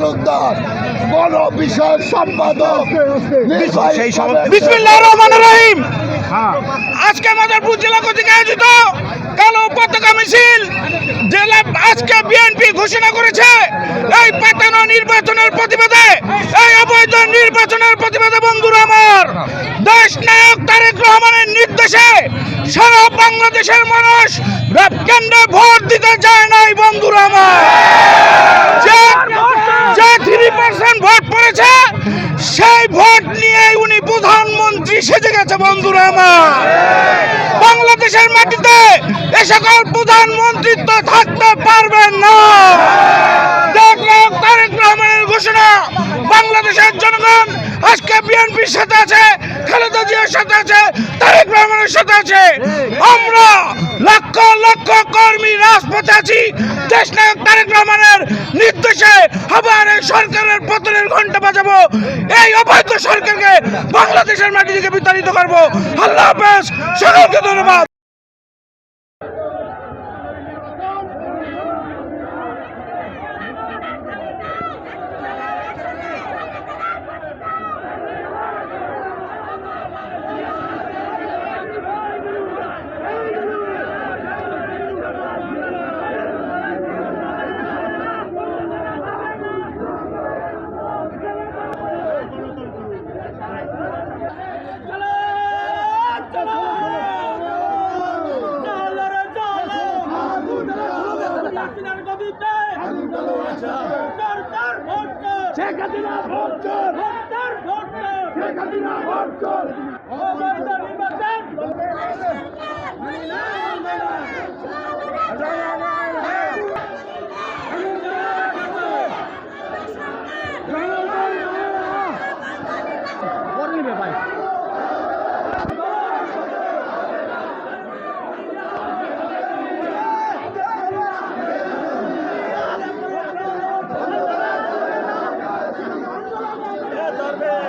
তালুকদার গণ বিষয় সম্পাদক সেই রহিম। আজকে মাদারপুর জেলা কর্তৃক আয়োজিত কালো পতাকা মিছিল জেলা আজকে বিএনপি ঘোষণা করেছে এই পাতানো নির্বাচনের প্রতিবাদে এই অবৈধ নির্বাচনের প্রতিবাদে বন্ধুরা আমার দেশ নায়ক তারেক রহমানের নির্দেশে সারা বাংলাদেশের মানুষ ভোট কেন্দ্রে ভোট দিতে যায় নাই বন্ধুরা আমার। সেজে গেছে বন্ধুরা আমার। বাংলাদেশের মাটিতে এ সকল প্রধানমন্ত্রিত্ব থাকতে পারবেন না। ঘোষণা, বাংলাদেশের জনগণ আজকে বিএনপির সাথে আছে, খালেদা জিয়ার সাথে আছে, তারেক রহমানের সাথে আছে। আমরা লক্ষ লক্ষ কর্মী রাজপথে আছি দেশ নায়ক তারেক রহমানের নির্দেশে আবার সরকারের পতনের ঘণ্টা বাজাবো। এই অবৈধ সরকারকে বাংলাদেশের মাটি থেকে বিতাড়িত করব। আল্লাহ হাফেজ সকলকে ধন্যবাদ। শেখ হাসিনা ভোট চোর voter vote Sheikh Hasina vote চোর নির্বাচন বাংলায়